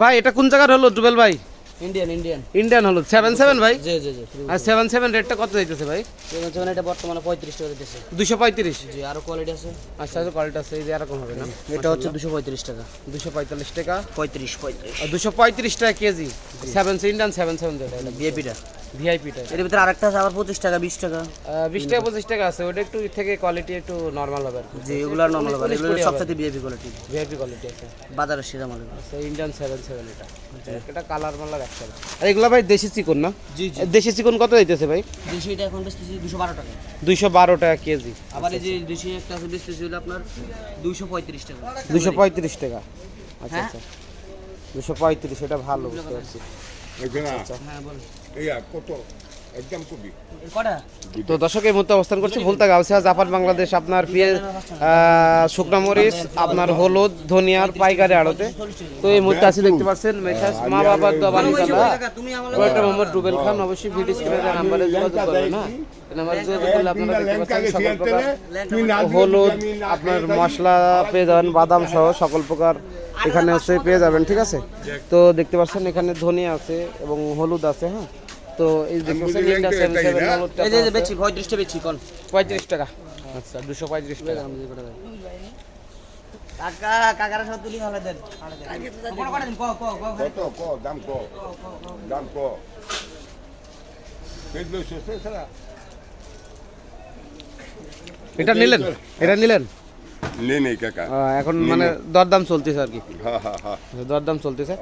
ভাই এটা কোন জায়গার হলো জুবেল ভাই? ইন্ডিয়ান ইন্ডিয়ান ইন্ডিয়ান হলো সেভেন সেভেন ভাই? জি জি জি আর সেভেন সেভেন রেটটা কত যাইতেছে ভাই? সেভেন সেভেন এটা বর্তমানে পঁয়ত্রিশ টাকা দিতেছে দুশো পঁয়ত্রিশ? জি আরও কোয়ালিটি আছে। আচ্ছা কোয়ালিটি আছে এই যে এরকম হবে না? এটা হচ্ছে দুশো পঁয়ত্রিশ টাকা। দুশো পঁয়তাল্লিশ টাকা। পঁয়ত্রিশ পঁয়ত্রিশ। আর দুশো পঁয়ত্রিশ টাকা KG. Seven Indian seven seven যেটা বিএপিটা ভিআইপিটা এর ভিতরে আরেকটা আছে আবার পঁচিশ টাকা বিশ টাকা। বিশ টাকা পঁচিশ টাকা আছে ওটা একটু থেকে কোয়ালিটি একটু নর্মাল হবে জি এগুলো নর্মাল হবে এগুলো সবথেকে বিএপি কোয়ালিটি ভিআইপি কোয়ালিটি আছে। বাজারের সেরা মাল। আচ্ছা ইন্ডিয়ান সেভেন সেভেন এটা। এটা কালার মালার একসাথে আর এগুলো ভাই দেশি চিকন না? জি জি। দেশি চিকন কত যাইতেছে ভাই? দেশি এটা এখন বেচতেছি দুশো বারো টাকা। দুইশো বারো টাকা কেজি। আবার এই যে দেশি একটা আছে বেচতেছি হলো আপনার দুশো পঁয়ত্রিশ টাকা। দুশো পঁয়ত্রিশ টাকা। আচ্ছা হ্যাঁ? আচ্ছা। দুশো পঁয়ত্রিশ এটা ভালো বুঝতে পারছি। এখানে হ্যাঁ ইয়া তো দর্শক এই মুহূর্তে অবস্থান করছি ভুলতা গাউসিয়া জাপান বাংলাদেশ আপনার পেঁয়াজ শুকনা মরিচ আপনার হলুদ ধনিয়ার পাইকারি আড়তে। তো এই মুহূর্তে আছি দেখতে পাচ্ছেন মেসাজ মা বাবার তুমি আমার মোহাম্মদ রুবেল খান অবশ্যই ভিডিও স্ক্রিনে নাম্বারে যোগাযোগ করবেন না? হলুদ আপনার মশলা পেয়ে যাবেন বাদাম সহ সকল প্রকার এখানে হচ্ছে পেয়ে যাবেন ঠিক আছে? তো দেখতে পাচ্ছেন এখানে ধনিয়া আছে এবং হলুদ আছে হ্যাঁ? তো এই দেখতে পাচ্ছেন এই যে যে বেচি পঁয়ত্রিশটা বেচি কোন? পঁয়ত্রিশ টাকা। আচ্ছা দুশো পঁয়ত্রিশ টাকা। কাকা কাকারা সব তুলি ভালো দেন কোন কটা দিন? ক ক ক কত দাম ক ক। এটা নিলেন? এটা নিলেন? নেই নেই কাকা। এখন মানে দরদাম চলতেছে আর কি। হ্যাঁ হ্যাঁ হ্যাঁ দরদাম চলতেছে।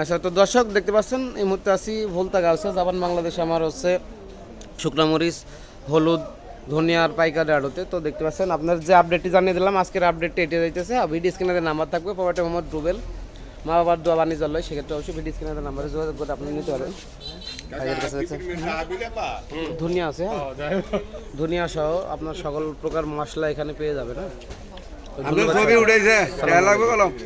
আচ্ছা তো দর্শক দেখতে পাচ্ছেন এই মুহূর্তে আছি ভুলতা গাউসে জাপান বাংলাদেশে আমার হচ্ছে শুকনা মরিচ হলুদ ধনিয়ার পাইকারি আড়তে। তো দেখতে পাচ্ছেন আপনার যে আপডেটটি জানিয়ে দিলাম আজকের আপডেটটি এটে যাইতেছে। আর ভিডিও স্ক্রিনে নাম্বার থাকবে প্রোভাইডার মোহাম্মদ রুবেল মা বাবার দোয়া বাণিজ্যালয় সেক্ষেত্রে অবশ্যই ভিডিও স্ক্রিনে নাম্বারে যোগাযোগ করে আপনি নিতে পারেন। ধনিয়া আছে হ্যাঁ। ধনিয়া সহ আপনার সকল প্রকার মশলা এখানে পেয়ে যাবে না ছবি উঠেছে